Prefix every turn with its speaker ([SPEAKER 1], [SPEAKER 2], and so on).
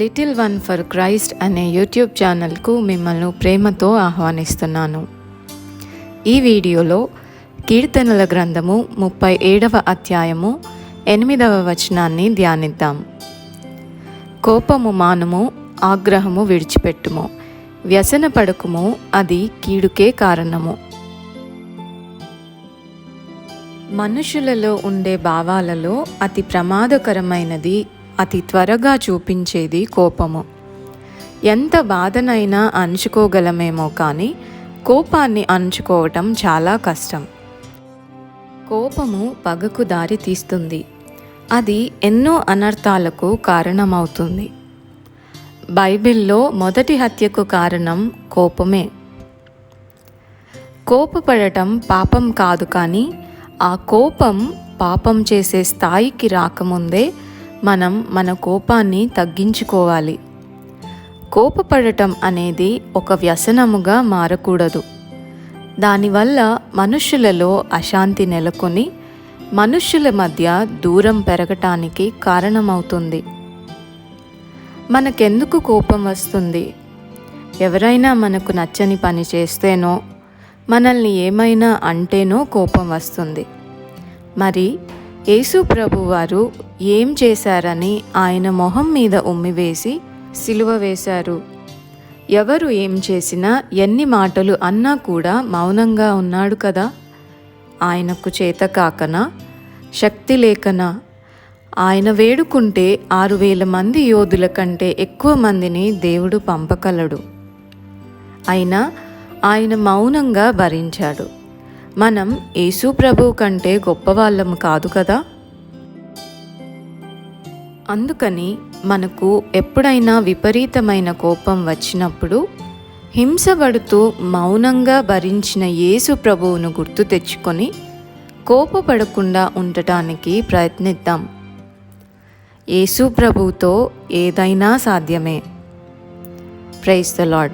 [SPEAKER 1] Little one for Christ అనే YouTube ఛానల్కు మిమ్మల్ని ప్రేమతో ఆహ్వానిస్తున్నాను. ఈ వీడియోలో కీర్తనల గ్రంథము ముప్పై ఏడవ అధ్యాయము ఎనిమిదవ వచనాన్ని ధ్యానిద్దాం. కోపము మానము ఆగ్రహము విడిచిపెట్టుము వ్యసన పడకము అది కీడుకే కారణము. మనుషులలో ఉండే భావాలలో అతి ప్రమాదకరమైనది అతి త్వరగా చూపించేది కోపము. ఎంత బాధనైనా అణుచుకోగలమేమో కానీ కోపాన్ని అణుచుకోవటం చాలా కష్టం. కోపము పగకు దారి తీస్తుంది. అది ఎన్నో అనర్థాలకు కారణమవుతుంది. బైబిల్లో మొదటి హత్యకు కారణం కోపమే. కోపపడటం పాపం కాదు కానీ ఆ కోపం పాపం చేసే స్థాయికి రాకముందే మనం మన కోపాన్ని తగ్గించుకోవాలి. కోపపడటం అనేది ఒక వ్యసనముగా మారకూడదు. దానివల్ల మనుషులలో అశాంతి నెలకొని మనుష్యుల మధ్య దూరం పెరగటానికి కారణమవుతుంది. మనకెందుకు కోపం వస్తుంది? ఎవరైనా మనకు నచ్చని పని చేస్తేనో మనల్ని ఏమైనా అంటేనో కోపం వస్తుంది. మరి యేసు ప్రభువారు ఏం చేశారని ఆయన మొహం మీద ఉమ్మివేసి సిలువ వేశారు. ఎవరు ఏం చేసినా ఎన్ని మాటలు అన్నా కూడా మౌనంగా ఉన్నాడు కదా? ఆయనకు చేత కాకనా? శక్తి లేకనా? ఆయన వేడుకుంటే ఆరు వేల మంది యోధుల కంటే ఎక్కువ మందిని దేవుడు పంపగలడు. అయినా ఆయన మౌనంగా భరించాడు. మనం యేసు ప్రభు కంటే గొప్పవాళ్ళము కాదు కదా? అందుకని మనకు ఎప్పుడైనా విపరీతమైన కోపం వచ్చినప్పుడు హింసపడుతూ మౌనంగా భరించిన యేసు ప్రభువును గుర్తు తెచ్చుకొని కోపపడకుండా ఉండటానికి ప్రయత్నిద్దాం. యేసు ప్రభువుతో ఏదైనా సాధ్యమే. Price the lord